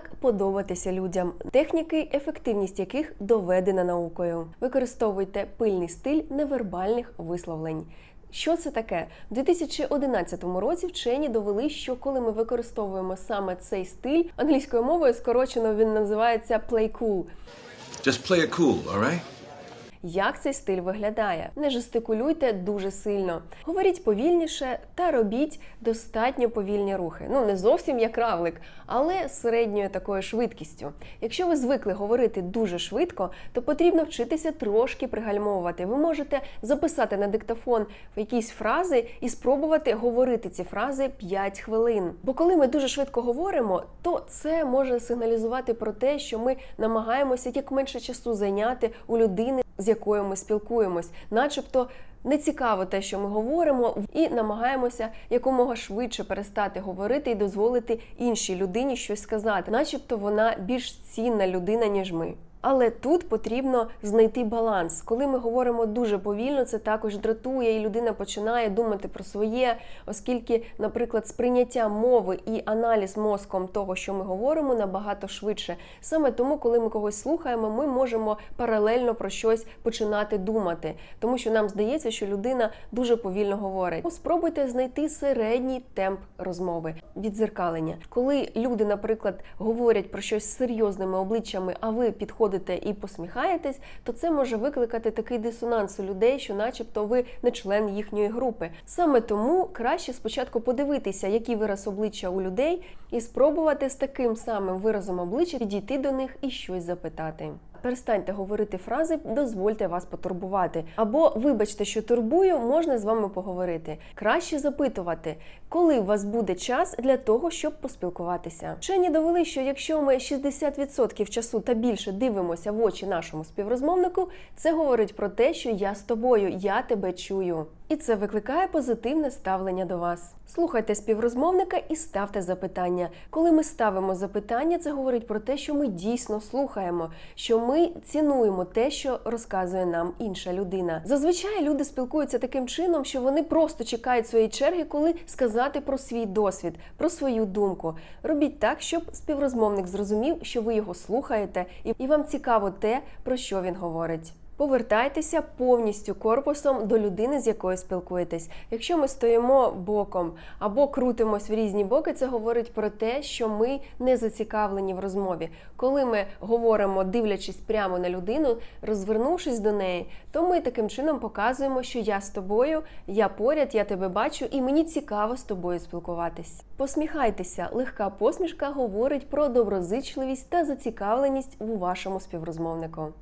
як подобатися людям, техніки, ефективність яких доведена наукою. Використовуйте пильний стиль невербальних висловлень. Що це таке? У 2011 році вчені довели, що коли ми використовуємо саме цей стиль англійською мовою, скорочено він називається play cool. Just play it cool, all right? Як цей стиль виглядає? Не жестикулюйте дуже сильно. Говоріть повільніше та робіть достатньо повільні рухи. Ну не зовсім як равлик, але середньою такою швидкістю. Якщо ви звикли говорити дуже швидко, то потрібно вчитися трошки пригальмовувати. Ви можете записати на диктофон якісь фрази і спробувати говорити ці фрази 5 хвилин. Бо коли ми дуже швидко говоримо, то це може сигналізувати про те, що ми намагаємося як менше часу зайняти у людини з якою ми спілкуємось, начебто не цікаво те, що ми говоримо, і намагаємося якомога швидше перестати говорити і дозволити іншій людині щось сказати, начебто вона більш цінна людина, ніж ми. Але тут потрібно знайти баланс. Коли ми говоримо дуже повільно, це також дратує, і людина починає думати про своє, оскільки, наприклад, сприйняття мови і аналіз мозком того, що ми говоримо, набагато швидше. Саме тому, коли ми когось слухаємо, ми можемо паралельно про щось починати думати, тому що нам здається, що людина дуже повільно говорить. Спробуйте знайти середній темп розмови, відзеркалення. Коли люди, наприклад, говорять про щось серйозними обличчями, а ви підходите і посміхаєтесь, то це може викликати такий дисонанс у людей, що, начебто, ви не член їхньої групи. Саме тому краще спочатку подивитися, який вираз обличчя у людей, і спробувати з таким самим виразом обличчя підійти до них і щось запитати. Перестаньте говорити фрази, дозвольте вас потурбувати. Або вибачте, що турбую, можна з вами поговорити. Краще запитувати, коли у вас буде час для того, щоб поспілкуватися. Вчені довели, що якщо ми 60% часу та більше дивимося в очі нашому співрозмовнику, це говорить про те, що я з тобою, я тебе чую. І це викликає позитивне ставлення до вас. Слухайте співрозмовника і ставте запитання. Коли ми ставимо запитання, це говорить про те, що ми дійсно слухаємо, що ми цінуємо те, що розказує нам інша людина. Зазвичай люди спілкуються таким чином, що вони просто чекають своєї черги, коли сказати про свій досвід, про свою думку. Робіть так, щоб співрозмовник зрозумів, що ви його слухаєте, і вам цікаво те, про що він говорить. Повертайтеся повністю корпусом до людини, з якою спілкуєтесь. Якщо ми стоїмо боком або крутимось в різні боки, це говорить про те, що ми не зацікавлені в розмові. Коли ми говоримо, дивлячись прямо на людину, розвернувшись до неї, то ми таким чином показуємо, що я з тобою, я поряд, я тебе бачу, і мені цікаво з тобою спілкуватись. Посміхайтеся, легка посмішка говорить про доброзичливість та зацікавленість у вашому співрозмовнику.